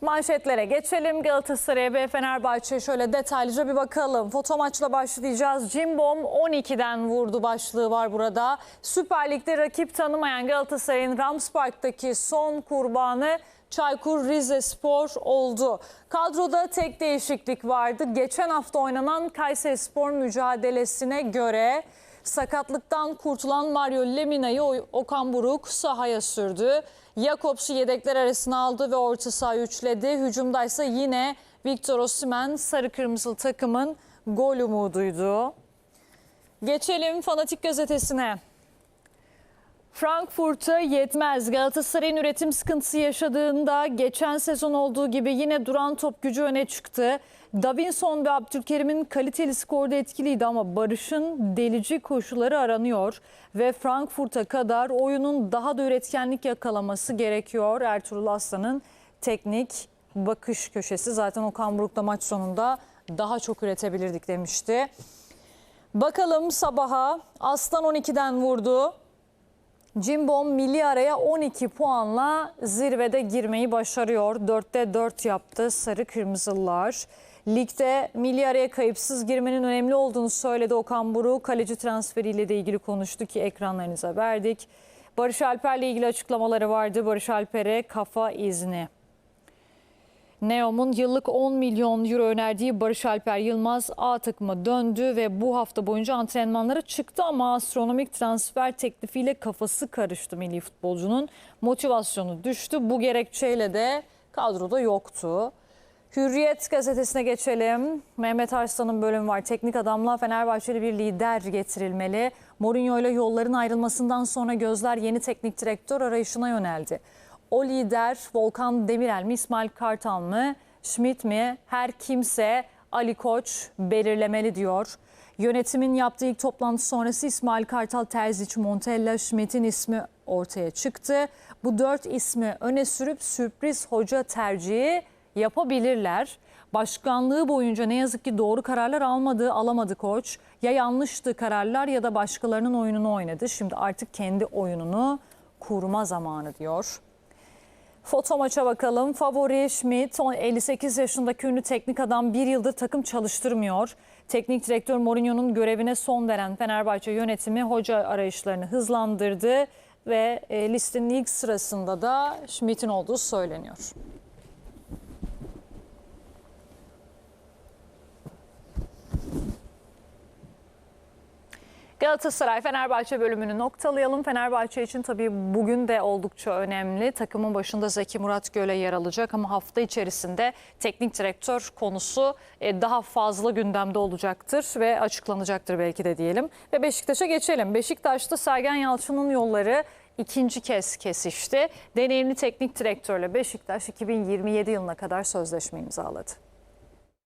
Manşetlere geçelim. Galatasaray'a ve Fenerbahçe'ye şöyle detaylıca bir bakalım. Foto maçla başlayacağız. Cimbom 12'den vurdu başlığı var burada. Süper Lig'de rakip tanımayan Galatasaray'ın Rams Park'taki son kurbanı Çaykur Rizespor oldu. Kadroda tek değişiklik vardı. Geçen hafta oynanan Kayserispor mücadelesine göre sakatlıktan kurtulan Mario Lemina'yı Okan Buruk sahaya sürdü. Jakobs'u yedekler arasına aldı ve orta sahayı üçledi. Hücumdaysa yine Victor Osimhen sarı kırmızılı takımın gol umuduydu. Geçelim Fanatik gazetesine. Frankfurt'a yetmez. Galatasaray'ın üretim sıkıntısı yaşadığında geçen sezon olduğu gibi yine duran top gücü öne çıktı. Davinson ve Abdülkerim'in kaliteli skorda etkiliydi ama Barış'ın delici koşuları aranıyor ve Frankfurt'a kadar oyunun daha da üretkenlik yakalaması gerekiyor. Ertuğrul Aslan'ın teknik bakış köşesi zaten Okan Buruk maç sonunda daha çok üretebilirdik demişti. Bakalım sabaha Aslan 12'den vurdu. Cimbom milli araya 12 puanla zirvede girmeyi başarıyor. 4'te 4 yaptı Sarı Kırmızılılar. Ligde milli araya kayıpsız girmenin önemli olduğunu söyledi Okan Buruk. Kaleci transferiyle de ilgili konuştu ki ekranlarınıza verdik. Barış Alper'le ilgili açıklamaları vardı. Barış Alper'e kafa izni. Neom'un yıllık 10 milyon euro önerdiği Barış Alper Yılmaz A takıma döndü ve bu hafta boyunca antrenmanlara çıktı ama astronomik transfer teklifiyle kafası karıştı milli futbolcunun. Motivasyonu düştü. Bu gerekçeyle de kadroda yoktu. Hürriyet gazetesine geçelim. Mehmet Arslan'ın bölümü var. Teknik adamla Fenerbahçeli bir lider getirilmeli. Mourinho ile yolların ayrılmasından sonra gözler yeni teknik direktör arayışına yöneldi. O lider Volkan Demirel mi, İsmail Kartal mı, Schmidt mi? Her kimse Ali Koç belirlemeli diyor. Yönetimin yaptığı ilk toplantı sonrası İsmail Kartal, Terzic, Montella, Schmidt'in ismi ortaya çıktı. Bu dört ismi öne sürüp sürpriz hoca tercihi yapabilirler. Başkanlığı boyunca ne yazık ki doğru kararlar almadı, alamadı koç. Ya yanlıştı kararlar ya da başkalarının oyununu oynadı. Şimdi artık kendi oyununu kurma zamanı diyor. Foto maça bakalım. Favori Schmidt 58 yaşındaki ünlü teknik adam bir yıldır takım çalıştırmıyor. Teknik direktör Mourinho'nun görevine son veren Fenerbahçe yönetimi hoca arayışlarını hızlandırdı ve e, listenin ilk sırasında da Schmidt'in olduğu söyleniyor. Galatasaray Fenerbahçe bölümünü noktalayalım. Fenerbahçe için tabii bugün de oldukça önemli. Takımın başında Zeki Murat Göle yer alacak ama hafta içerisinde teknik direktör konusu e, daha fazla gündemde olacaktır ve açıklanacaktır belki de diyelim. Ve Beşiktaş'a geçelim. Beşiktaş'ta Sergen Yalçın'ın yolları ikinci kez kesişti. Deneyimli teknik direktörle Beşiktaş 2027 yılına kadar sözleşme imzaladı.